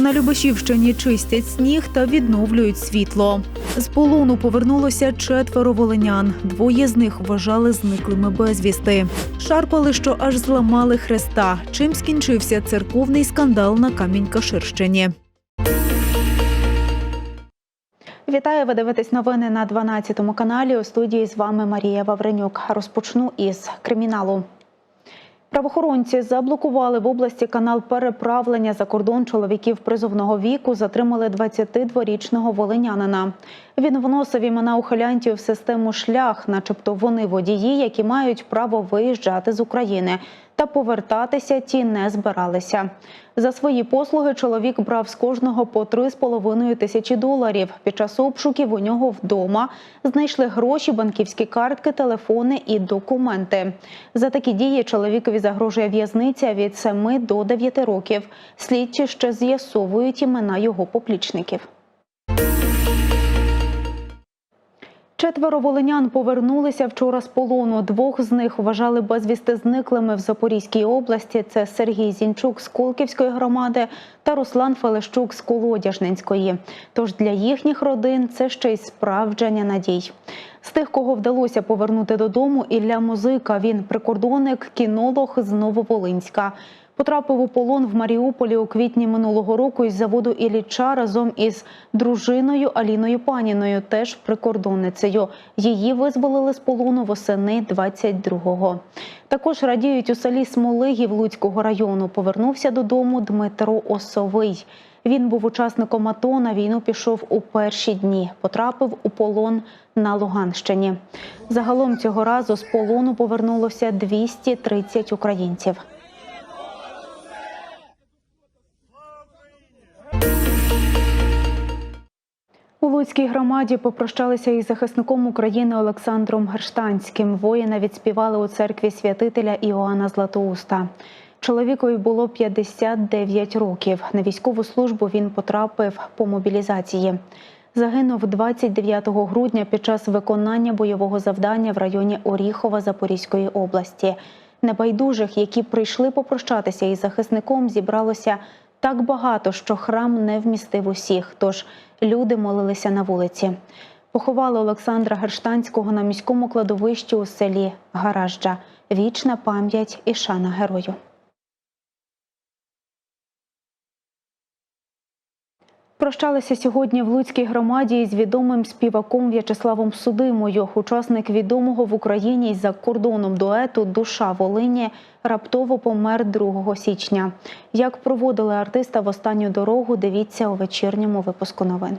На Любашівщині чистять сніг та відновлюють світло. З полону повернулося четверо волинян. Двоє з них вважали зниклими безвісти. Шарпали, що аж зламали хреста. Чим скінчився церковний скандал на Камінь-Каширщині. Вітаю, ви дивитесь новини на 12 каналі. У студії з вами Марія Вавренюк. Розпочну із криміналу. Правоохоронці заблокували в області канал переправлення за кордон чоловіків призовного віку. Затримали 22-річного волинянина. Він вносив імена ухилянтів в систему шлях, начебто вони водії, які мають право виїжджати з України. Та повертатися ті не збиралися. За свої послуги чоловік брав з кожного по 3,5 тисячі доларів. Під час обшуків у нього вдома знайшли гроші, банківські картки, телефони і документи. За такі дії чоловікові загрожує в'язниця від 7 до 9 років. Слідчі ще з'ясовують імена його поплічників. Четверо волинян повернулися вчора з полону. Двох з них вважали безвісти зниклими в Запорізькій області. Це Сергій Зінчук з Колківської громади та Руслан Фелещук з Колодяжненської. Тож для їхніх родин це ще й справдження надій. З тих, кого вдалося повернути додому, Ілля Музика. Він прикордонник, кінолог з Нововолинська. Потрапив у полон в Маріуполі у квітні минулого року із заводу Ілліча разом із дружиною Аліною Паніною, теж прикордонницею. Її визволили з полону восени 22-го. Також радіють у селі Смолигів Луцького району. Повернувся додому Дмитро Осовий. Він був учасником АТО, на війну пішов у перші дні. Потрапив у полон на Луганщині. Загалом цього разу з полону повернулося 230 українців. Луцькій громаді попрощалися із захисником України Олександром Герштанським. Воїна відспівали у церкві святителя Іоанна Златоуста. Чоловікові було 59 років. На військову службу він потрапив по мобілізації. Загинув 29 грудня під час виконання бойового завдання в районі Оріхова Запорізької області. Небайдужих, які прийшли попрощатися із захисником, зібралося так багато, що храм не вмістив усіх. Тож люди молилися на вулиці. Поховали Олександра Герштанського на міському кладовищі у селі Гаражджа. Вічна пам'ять і шана герою. Прощалися сьогодні в Луцькій громаді із відомим співаком В'ячеславом Судимою. Учасник відомого в Україні й за кордоном дуету Душа Волині раптово помер 2 січня. Як проводили артиста в останню дорогу, дивіться у вечірньому випуску новин.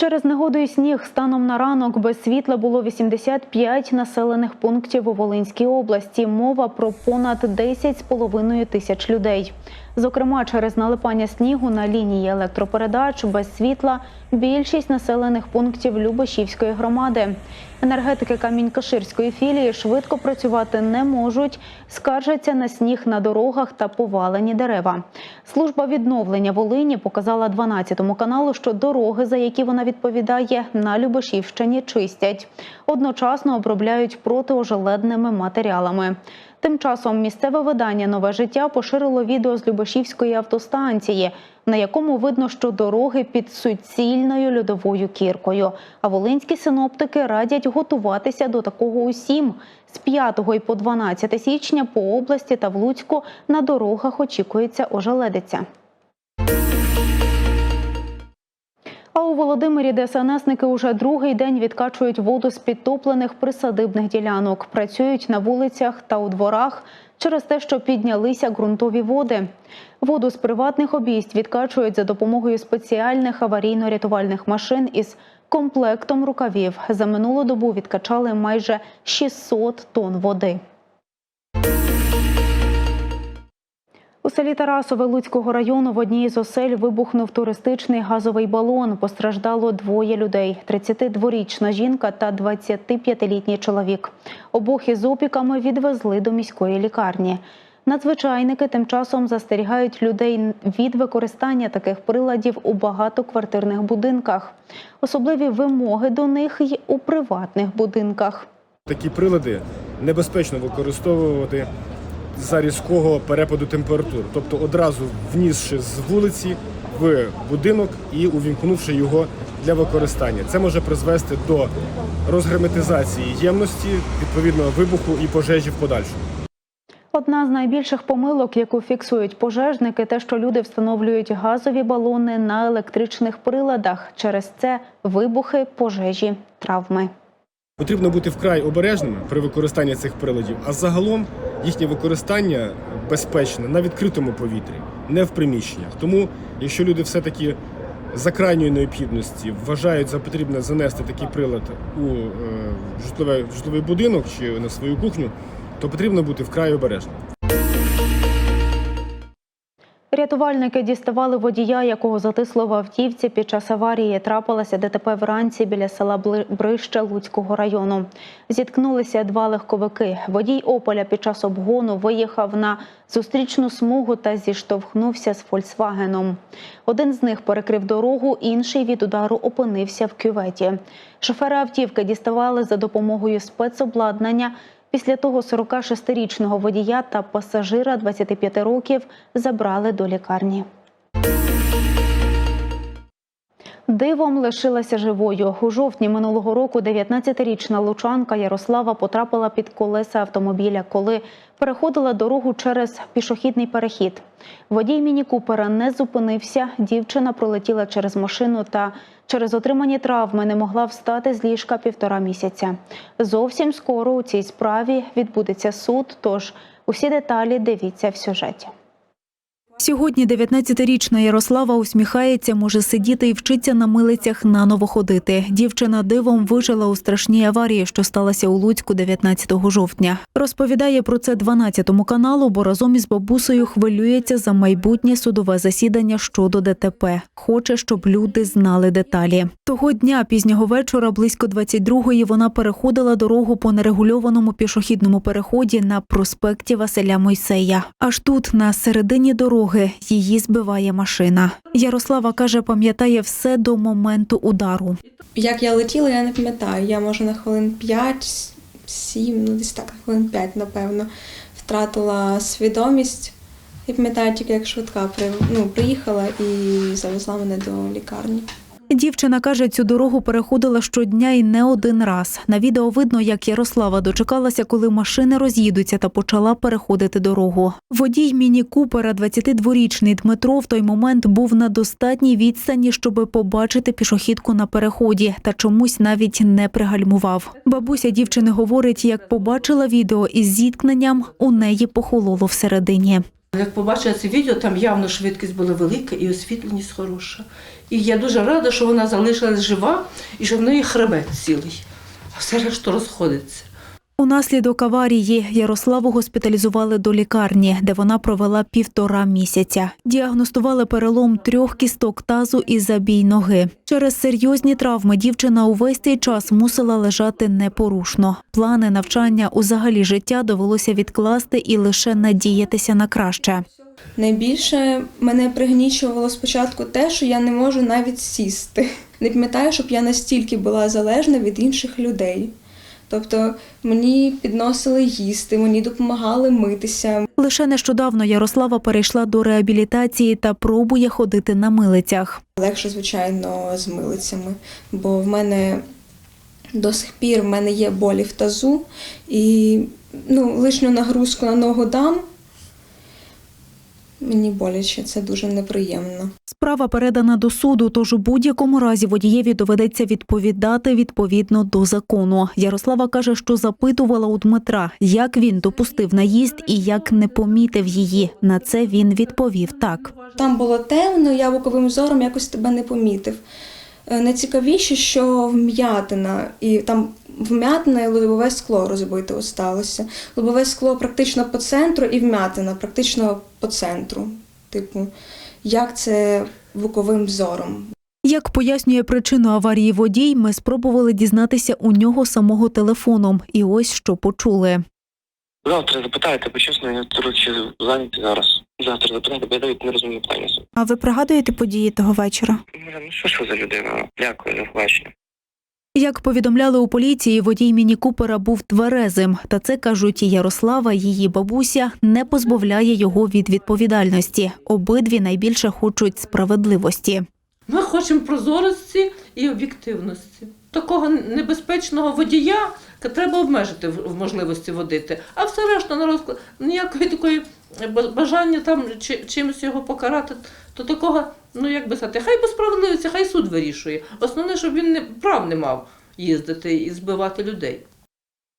Через негоду і сніг станом на ранок без світла було 85 населених пунктів у Волинській області. Мова про понад 10,5 тисяч людей. Зокрема, через налипання снігу на лінії електропередач без світла більшість населених пунктів Любашівської громади. Енергетики Камінь-Каширської філії швидко працювати не можуть, скаржаться на сніг на дорогах та повалені дерева. Служба відновлення Волині показала 12 каналу, що дороги, за які вона відповідає, на Любашівщині чистять. Одночасно обробляють протиожеледними матеріалами. Тим часом місцеве видання Нове життя поширило відео з Любашівської автостанції, на якому видно, що дороги під суцільною льодовою кіркою. А волинські синоптики радять готуватися до такого усім. З 5 і по 12 січня по області та в Луцьку на дорогах очікується ожеледиця. А у Володимирі ДСНСники уже другий день відкачують воду з підтоплених присадибних ділянок. Працюють на вулицях та у дворах через те, що піднялися ґрунтові води. Воду з приватних обійсть відкачують за допомогою спеціальних аварійно-рятувальних машин із комплектом рукавів. За минулу добу відкачали майже 600 тонн води. Селі Тарасове Луцького району в одній з осель вибухнув туристичний газовий балон. Постраждало двоє людей: – 32-річна жінка та 25-літній чоловік. Обох із опіками відвезли до міської лікарні. Надзвичайники тим часом застерігають людей від використання таких приладів у багатоквартирних будинках. Особливі вимоги до них й у приватних будинках. Такі прилади небезпечно використовувати за різкого перепаду температур, тобто одразу внісши з вулиці в будинок і увімкнувши його для використання. Це може призвести до розгерметизації ємності, відповідно вибуху і пожежі в подальшому. Одна з найбільших помилок, яку фіксують пожежники, те, що люди встановлюють газові балони на електричних приладах. Через це вибухи, пожежі, травми. Потрібно бути вкрай обережними при використанні цих приладів, а загалом їхнє використання безпечне на відкритому повітрі, не в приміщеннях. Тому, якщо люди все-таки за крайньої необхідності вважають за потрібне занести такий прилад у е, житловий, житловий будинок чи на свою кухню, то потрібно бути вкрай обережним. Рятувальники діставали водія, якого затисло в автівці під час аварії. Трапилося ДТП вранці біля села Брище Луцького району. Зіткнулися два легковики. Водій Ополя під час обгону виїхав на зустрічну смугу та зіштовхнувся з Фольксвагеном. Один з них перекрив дорогу, інший від удару опинився в кюветі. Шофери автівки діставали за допомогою спецобладнання. Після того 46-річного водія та пасажира 25 років забрали до лікарні. Дивом лишилася живою. У жовтні минулого року 19-річна лучанка Ярослава потрапила під колеса автомобіля, коли переходила дорогу через пішохідний перехід. Водій міні-купера не зупинився. Дівчина пролетіла через машину та через отримані травми не могла встати з ліжка півтора місяця. Зовсім скоро у цій справі відбудеться суд. Тож усі деталі дивіться в сюжеті. Сьогодні 19-річна Ярослава усміхається, може сидіти і вчиться на милицях наново ходити. Дівчина дивом вижила у страшній аварії, що сталася у Луцьку 19 жовтня. Розповідає про це 12-му каналу, бо разом із бабусею хвилюється за майбутнє судове засідання щодо ДТП. Хоче, щоб люди знали деталі. Того дня пізнього вечора, близько 22-ї, вона переходила дорогу по нерегульованому пішохідному переході на проспекті Василя Мойсея. Аж тут, на середині дороги, її збиває машина. Ярослава каже, пам'ятає все до моменту удару. Як я летіла, я не пам'ятаю. Я може на хвилин 5, 7, ну десь так, хвилин 5, напевно, втратила свідомість. Я пам'ятаю тільки, як швидка ну, приїхала і завезла мене до лікарні. Дівчина каже, цю дорогу переходила щодня і не один раз. На відео видно, як Ярослава дочекалася, коли машини роз'їдуться та почала переходити дорогу. Водій міні-купера, 22-річний Дмитро, в той момент був на достатній відстані, щоб побачити пішохідку на переході, та чомусь навіть не пригальмував. Бабуся дівчини говорить, як побачила відео із зіткненням, у неї похололо всередині. Як побачила це відео, там явно швидкість була велика і освітленість хороша. І я дуже рада, що вона залишилась жива і що в неї хребет цілий, а все решта розходиться. Унаслідок аварії Ярославу госпіталізували до лікарні, де вона провела півтора місяця. Діагностували перелом трьох кісток тазу і забій ноги. Через серйозні травми дівчина увесь цей час мусила лежати непорушно. Плани навчання узагалі життя довелося відкласти і лише надіятися на краще. Найбільше мене пригнічувало спочатку те, що я не можу навіть сісти. Не пам'ятаю, щоб я настільки була залежна від інших людей. Тобто мені підносили їсти, мені допомагали митися, Лише нещодавно Ярослава перейшла до реабілітації та пробує ходити на милицях. Легше, звичайно, з милицями, бо в мене до сих пір в мене є болі в тазу, і ну, лишню нагрузку на ногу дам. Мені боляче, це дуже неприємно. Справа передана до суду, тож у будь-якому разі водієві доведеться відповідати відповідно до закону. Ярослава каже, що запитувала у Дмитра, як він допустив наїзд і як не помітив її. На це він відповів так. Там було темно, я боковим зором якось тебе не помітив. Е, Найцікавіше, що вм'ятина, і там вм'ятина і лобове скло розбите осталося. Лобове скло практично по центру і вм'ятина практично по центру. Типу, як це боковим зором? Як пояснює причину аварії водій, ми спробували дізнатися у нього самого телефоном. І ось що почули. Завтра запитайте, бо чесно, я коротше зайнятий зараз. Завтра запитайте, бо я навіть не розумію питання. А ви пригадуєте події того вечора? Бля, Ну що ж ви за людина? Дякую за побачення. Як повідомляли у поліції, водій міні Купера був тверезим, та це кажуть Ярослава, її бабуся, не позбавляє його від відповідальності. Обидві найбільше хочуть справедливості. Ми хочемо прозорості і об'єктивності. Такого небезпечного водія треба обмежити в можливості водити. А все решта на розклад ніякої такої бажання там чи, чимось його покарати, то такого, ну як би сказати, хай по справедливості, хай суд вирішує. Основне, щоб він не прав не мав їздити і збивати людей.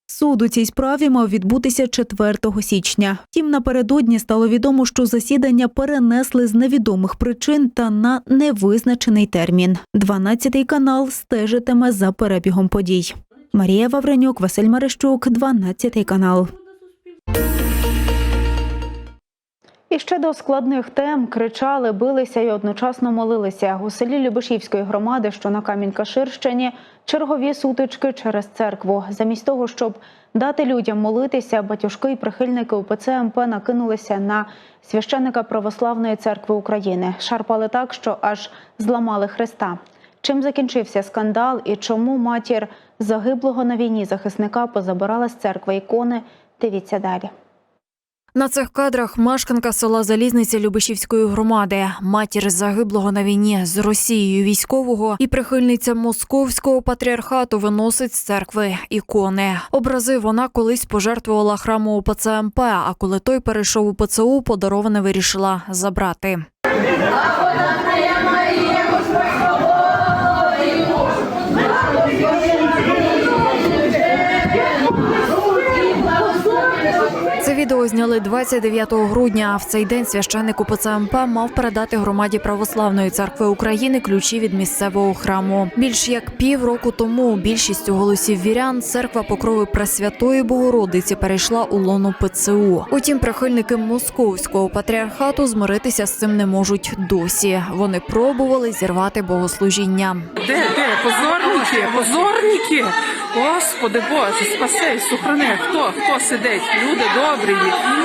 Суд у цій справі мав відбутися 4 січня. Втім, напередодні стало відомо, що засідання перенесли з невідомих причин та на невизначений термін. 12 канал стежитиме за перебігом подій. Марія Вавренюк, Василь Марищук, 12 канал. І ще до складних тем кричали, билися і одночасно молилися. У селі Любишівської громади, що на Камінь-Каширщині, чергові сутички через церкву. Замість того, щоб дати людям молитися, батюшки і прихильники УПЦ МП накинулися на священника Православної церкви України. Шарпали так, що аж зламали Христа. Чим закінчився скандал і чому матір загиблого на війні захисника позабирала з церкви ікони? Дивіться далі. На цих кадрах мешканка села Залізниця Любишівської громади, матір загиблого на війні з Росією військового і прихильниця московського патріархату виносить з церкви ікони. Образи вона колись пожертвувала храму УПЦ МП, а коли той перейшов у ПЦУ, подароване вирішила забрати. Відео зняли 29 грудня. В цей день священник УПЦ МП мав передати громаді православної церкви України ключі від місцевого храму. Більш як півроку тому більшістю голосів вірян церква покрови Пресвятої Богородиці перейшла у лоно ПЦУ. Утім, прихильники московського патріархату змиритися з цим не можуть досі. Вони пробували зірвати богослужіння. Де, де? Позорники, позорники. Господи Боже, спаси, сухрани. Хто? Хто сидить? Люди добрі,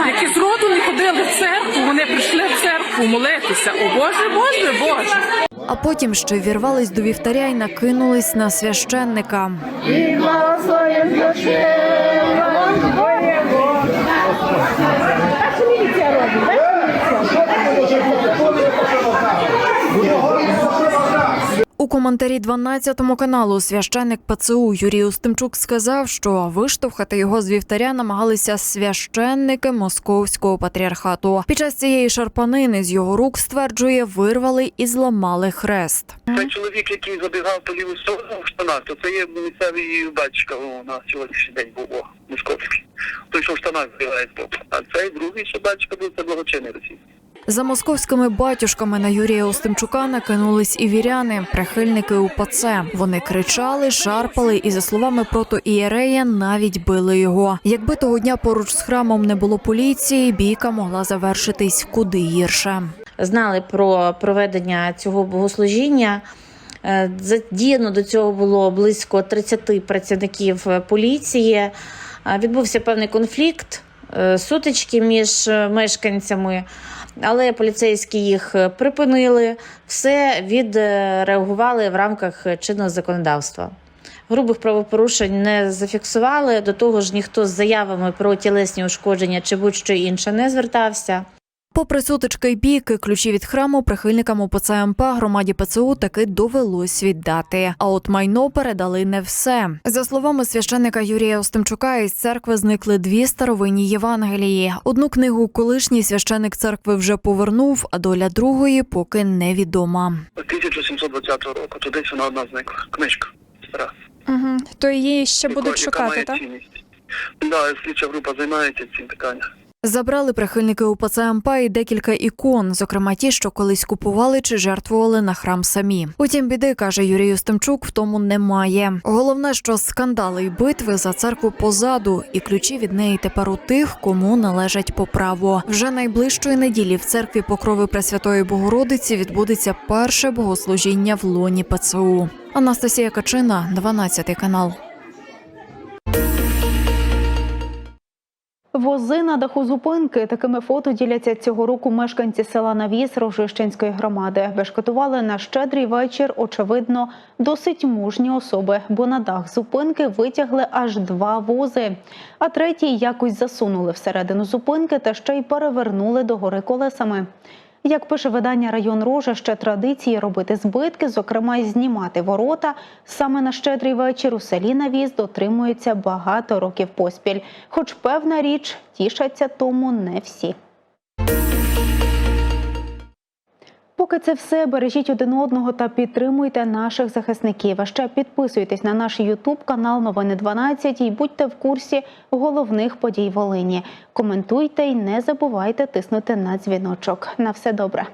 які з роду не ходили в церкву, вони прийшли в церкву молитися. О Боже, Боже, Боже. А потім ще вірвались до вівтаря і накинулись на священника. У коментарі 12 каналу священник ПЦУ Юрій Устимчук сказав, що виштовхати його з вівтаря намагалися священники московського патріархату. Під час цієї шарпанини з його рук стверджує, вирвали і зламали хрест. Цей чоловік, який забігав по ліву сторону в штанах, то це є місцевий батька на сьогоднішній день був московський. Той, що в штанах збігає. А цей другий, що батька був, це благочинний російський. За московськими батюшками на Юрія Остимчука накинулись і віряни, прихильники УПЦ. Вони кричали, шарпали і, за словами протоієрея, навіть били його. Якби того дня поруч з храмом не було поліції, бійка могла завершитись куди гірше. знали про проведення цього богослужіння. Е, Задіяно до цього було близько 30 працівників поліції. Е, Відбувся певний конфлікт, е, сутички між мешканцями, але поліцейські їх е, припинили, все відреагували в рамках чинного законодавства. Грубих правопорушень не зафіксували. До того ж, ніхто з заявами про тілесні ушкодження чи будь-що інше не звертався. Попри сутички й бійки, ключі від храму прихильникам УПЦ МП громаді ПЦУ таки довелось віддати. А от майно передали не все. За словами священника Юрія Остимчука, із церкви зникли дві старовинні Євангелії. Одну книгу колишній священик церкви вже повернув, а доля другої поки невідома. 1720 року, десь вона одна зникла. Книжка стара. Угу. То її ще будуть шукати, має так? Да, слідча група займається цим питанням. Забрали прихильники УПЦ МП і декілька ікон, зокрема ті, що колись купували чи жертвували на храм самі. Утім, біди каже Юрій Остимчук, в тому немає. Головне, що скандали й битви за церкву позаду, і ключі від неї тепер у тих, кому належать по праву. Вже найближчої неділі в церкві Покрови Пресвятої Богородиці відбудеться перше богослужіння в лоні ПЦУ. Анастасія Качина, 12 канал. Вози на даху зупинки. Такими фото діляться цього року мешканці села Навіс Рожищенської громади. Бешкотували на щедрий вечір, очевидно, досить мужні особи, бо на дах зупинки витягли аж два вози, а третій якось засунули всередину зупинки та ще й перевернули догори колесами. Як пише видання район Рожа, ще традиції робити збитки, зокрема й знімати ворота. Саме на щедрий вечір у селі Навіз дотримуються багато років поспіль. Хоч певна річ, тішаться тому не всі. Поки це все, бережіть один одного та підтримуйте наших захисників. А ще підписуйтесь на наш Ютуб канал Новини 12 і будьте в курсі головних подій Волині. Коментуйте і не забувайте тиснути на дзвіночок. На все добре.